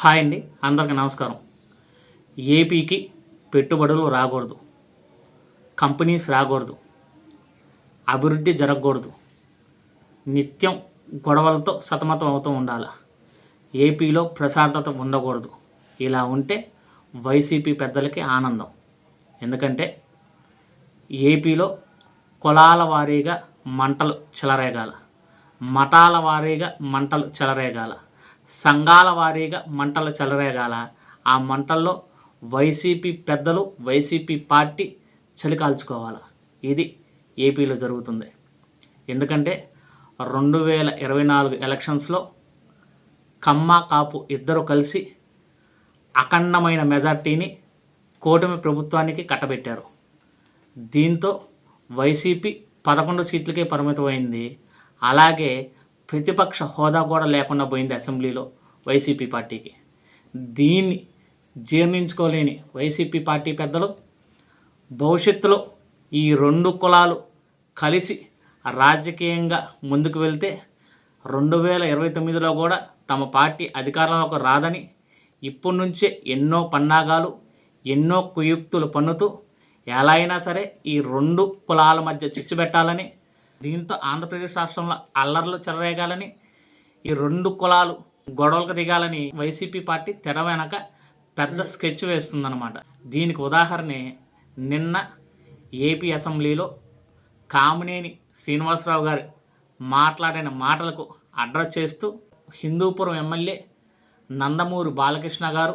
Hi అండి అందరికీ నమస్కారం. ఏపీకి పెట్టుబడులు రాకూడదు కంపెనీస్ రాకూడదు అభివృద్ధి జరగకూడదు నిత్యం గొడవలతో సతమతం అవుతూ ఉండాలి. ఏపీలో ప్రశాంతత ఉండకూడదు. ఇలా ఉంటే వైసీపీ పెద్దలకి ఆనందం. ఎందుకంటే ఏపీలో కులాల వారీగా మంటలు చెలరేగాల. మఠాల వారీగా మంటలు చెలరేగాల. సంఘాల వారీగా మంటలు చెలరేగాల. ఆ మంటల్లో వైసీపీ పెద్దలు వైసీపీ పార్టీ చలికాల్చుకోవాలి. ఇది ఏపీలో జరుగుతుంది. ఎందుకంటే రెండు వేల ఇరవై నాలుగు ఎలక్షన్స్లో కమ్మ కాపు ఇద్దరు కలిసి అఖండమైన మెజార్టీని కూటమి ప్రభుత్వానికి కట్టబెట్టారు. దీంతో వైసీపీ పదకొండు సీట్లకే పరిమితమైంది. అలాగే ప్రతిపక్ష హోదా కూడా లేకుండా పోయింది అసెంబ్లీలో వైసీపీ పార్టీకి. దీన్ని జీర్ణించుకోలేని వైసీపీ పార్టీ పెద్దలు భవిష్యత్తులో ఈ రెండు కులాలు కలిసి రాజకీయంగా ముందుకు వెళ్తే రెండు వేల ఇరవై తొమ్మిదిలో కూడా తమ పార్టీ అధికారంలోకి రాదని ఇప్పటి నుంచే ఎన్నో పన్నాగాలు ఎన్నో కుయుక్తులు పన్నుతూ ఎలా అయినా సరే ఈ రెండు కులాల మధ్య చిచ్చు పెట్టాలని దీంతో ఆంధ్రప్రదేశ్ రాష్ట్రంలో అల్లర్లు చెలరేగాలని ఈ రెండు కులాలు గొడవలకు దిగాలని వైసీపీ పార్టీ తెర వెనక పెద్ద స్కెచ్ వేస్తుందన్నమాట. దీనికి ఉదాహరణే నిన్న ఏపీ అసెంబ్లీలో కామినేని శ్రీనివాసరావు గారు మాట్లాడిన మాటలకు అడ్రస్ చేస్తూ హిందూపురం ఎమ్మెల్యే నందమూరి బాలకృష్ణ గారు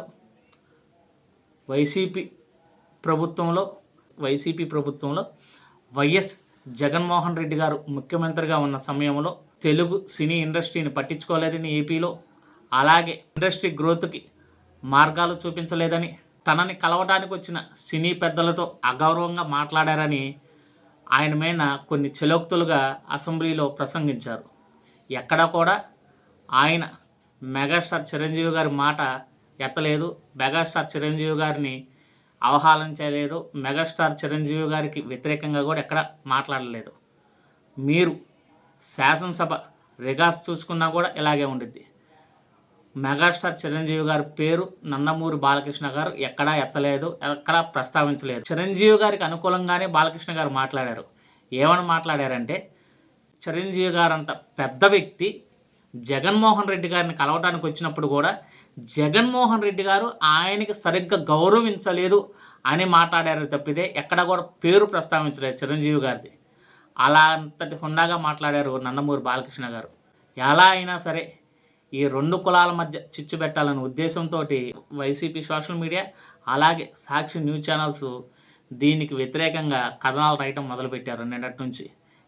వైసీపీ ప్రభుత్వంలో వైసీపీ ప్రభుత్వంలో వైఎస్ జగన్మోహన్ రెడ్డి గారు ముఖ్యమంత్రిగా ఉన్న సమయంలో తెలుగు సినీ ఇండస్ట్రీని పట్టించుకోలేదని ఏపీలో అలాగే ఇండస్ట్రీ గ్రోత్కి మార్గాలు చూపించలేదని తనని కలవడానికి వచ్చిన సినీ పెద్దలతో అగౌరవంగా మాట్లాడారని ఆయన మీద కొన్ని చలోక్తులుగా అసెంబ్లీలో ప్రసంగించారు. ఎక్కడా కూడా ఆయన మెగాస్టార్ చిరంజీవి గారి మాట ఎత్తలేదు. మెగాస్టార్ చిరంజీవి గారిని అవహాలం చేయలేదు. మెగాస్టార్ చిరంజీవి గారికి వ్యతిరేకంగా కూడా ఎక్కడ మాట్లాడలేదు. మీరు శాసనసభ రిగాస్ చూసుకున్నా కూడా ఇలాగే ఉండిద్ది. మెగాస్టార్ చిరంజీవి గారి పేరు నందమూరి బాలకృష్ణ గారు ఎక్కడా ఎత్తలేదు ఎక్కడా ప్రస్తావించలేదు. చిరంజీవి గారికి అనుకూలంగానే బాలకృష్ణ గారు మాట్లాడారు. ఏమని మాట్లాడారంటే చిరంజీవి గారు అంత పెద్ద వ్యక్తి జగన్మోహన్ రెడ్డి గారిని కలవడానికి వచ్చినప్పుడు కూడా జగన్మోహన్ రెడ్డి గారు ఆయనకి సరిగ్గా గౌరవించలేదు అని మాట్లాడారు తప్పితే ఎక్కడ కూడా పేరు ప్రస్తావించలేదు చిరంజీవి గారిది. అలా అంతటి హుండాగా మాట్లాడారు నందమూరి బాలకృష్ణ గారు. ఎలా అయినా సరే ఈ రెండు కులాల మధ్య చిచ్చు పెట్టాలనే ఉద్దేశంతో వైసీపీ సోషల్ మీడియా అలాగే సాక్షి న్యూస్ ఛానల్స్ దీనికి వ్యతిరేకంగా కథనాలు రాయటం మొదలుపెట్టారు నిన్నటి నుంచి.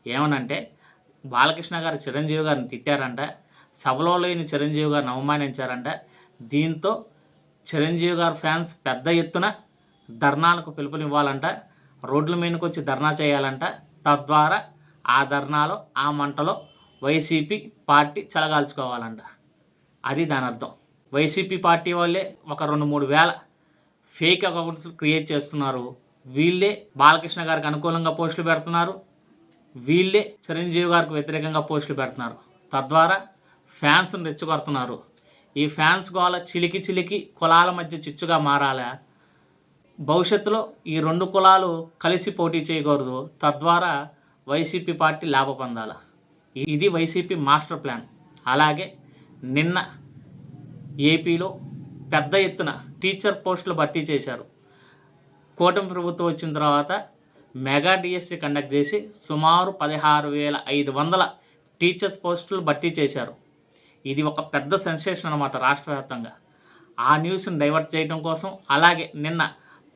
ఏమనంటే బాలకృష్ణ గారు చిరంజీవి గారిని తిట్టారంట. సభలో లేని చిరంజీవి గారిని అవమానించారంట దీంతో చిరంజీవి గారు ఫ్యాన్స్ పెద్ద ఎత్తున ధర్నాలకు పిలుపునివ్వాలంట రోడ్ల మీదకి వచ్చి ధర్నా చేయాలంట. తద్వారా ఆ ధర్నాలో ఆ మంటలో వైసీపీ పార్టీ చలగాల్చుకోవాలంట. అది దాని అర్థం. వైసీపీ పార్టీ వాళ్ళే ఒక రెండు మూడు వేల ఫేక్ అకౌంట్స్ క్రియేట్ చేస్తున్నారు. వీళ్ళే బాలకృష్ణ గారికి అనుకూలంగా పోస్టులు పెడుతున్నారు. వీళ్ళే చిరంజీవి గారికి వ్యతిరేకంగా పోస్టులు పెడుతున్నారు. తద్వారా ఫ్యాన్స్ని రెచ్చగొడుతున్నారు. ఈ ఫ్యాన్స్ గోల చిలికి చిలికి కులాల మధ్య చిచ్చుగా మారాలా. భవిష్యత్తులో ఈ రెండు కులాలు కలిసి పోటీ చేయకూడదు. తద్వారా వైసీపీ పార్టీ లాభ పొందాల. ఇది వైసీపీ మాస్టర్ ప్లాన్. అలాగే నిన్న ఏపీలో పెద్ద ఎత్తున టీచర్ పోస్టులు భర్తీ చేశారు. కూటమి ప్రభుత్వం వచ్చిన తర్వాత మెగా డిఎస్సి కండక్ట్ చేసి సుమారు పదహారు వేల ఐదు వందల టీచర్స్ పోస్టులు భర్తీ చేశారు. ఇది ఒక పెద్ద సెన్సేషన్ అనమాట రాష్ట్ర వ్యాప్తంగా ఆ న్యూస్ని డైవర్ట్ చేయడం కోసం అలాగే నిన్న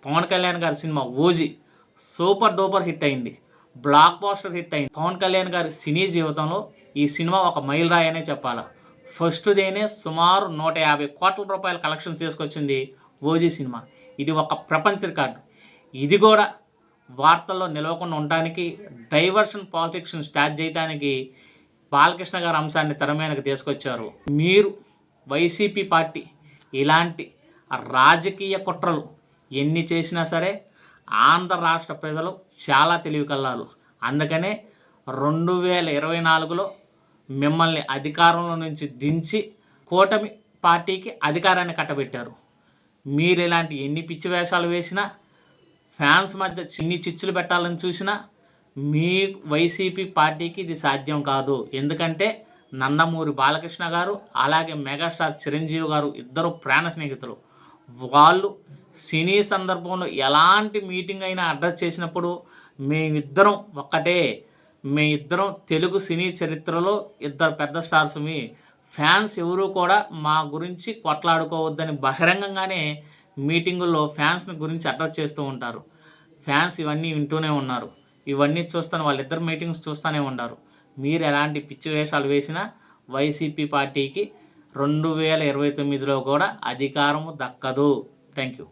పవన్ కళ్యాణ్ గారి cinema OG super duper hit అయింది. బ్లాక్ బాస్టర్ హిట్ అయింది. పవన్ కళ్యాణ్ గారి సినీ జీవితంలో ఈ సినిమా ఒక మైలురాయి అనే చెప్పాలి. ఫస్ట్ డేనే సుమారు నూట యాభై కోట్ల రూపాయల కలెక్షన్స్ తీసుకొచ్చింది ఓజీ సినిమా. ఇది ఒక ప్రపంచ రికార్డు. ఇది కూడా వార్తల్లో నిలవకుండా ఉండడానికి డైవర్షన్ పాలిటిక్స్ని స్టార్ట్ చేయడానికి బాలకృష్ణ గారి అంశాన్ని తెర మీదకి తీసుకొచ్చారు. మీరు వైసీపీ పార్టీ ఇలాంటి రాజకీయ కుట్రలు ఎన్ని చేసినా సరే ఆంధ్ర రాష్ట్ర ప్రజలు చాలా తెలివి కల్లాలు అందుకనే రెండు వేల ఇరవై నాలుగులో మిమ్మల్ని అధికారంలో నుంచి దించి కూటమి పార్టీకి అధికారాన్ని కట్టబెట్టారు. మీరు ఇలాంటి ఎన్ని పిచ్చి వేషాలు వేసినా ఫ్యాన్స్ మధ్య చిన్ని చిచ్చులు పెట్టాలని చూసినా మీ వైసీపీ పార్టీకి ఇది సాధ్యం కాదు. ఎందుకంటే నందమూరి బాలకృష్ణ గారు అలాగే మెగాస్టార్ చిరంజీవి గారు ఇద్దరు ప్రాణ స్నేహితులు. వాళ్ళు సినీ సందర్భంలో ఎలాంటి మీటింగ్ అయినా అడ్రస్ చేసినప్పుడు మేమిద్దరం ఒక్కటే. మీ ఇద్దరం తెలుగు సినీ చరిత్రలో ఇద్దరు పెద్ద స్టార్స్ మీ. ఫ్యాన్స్ ఎవరూ కూడా మా గురించి కొట్లాడుకోవద్దని బహిరంగంగానే మీటింగుల్లో ఫ్యాన్స్ని గురించి అడ్రస్ చేస్తూ ఉంటారు. ఫ్యాన్స్ ఇవన్నీ వింటూనే ఉన్నారు. ఇవన్నీ చూస్తాను వాళ్ళిద్దరు మీటింగ్స్ చూస్తూనే ఉన్నారు మీరు ఎలాంటి పిచ్చి వేషాలు వేసినా వైసీపీ పార్టీకి రెండు వేల ఇరవై తొమ్మిదిలో కూడా అధికారము దక్కదు. Thank you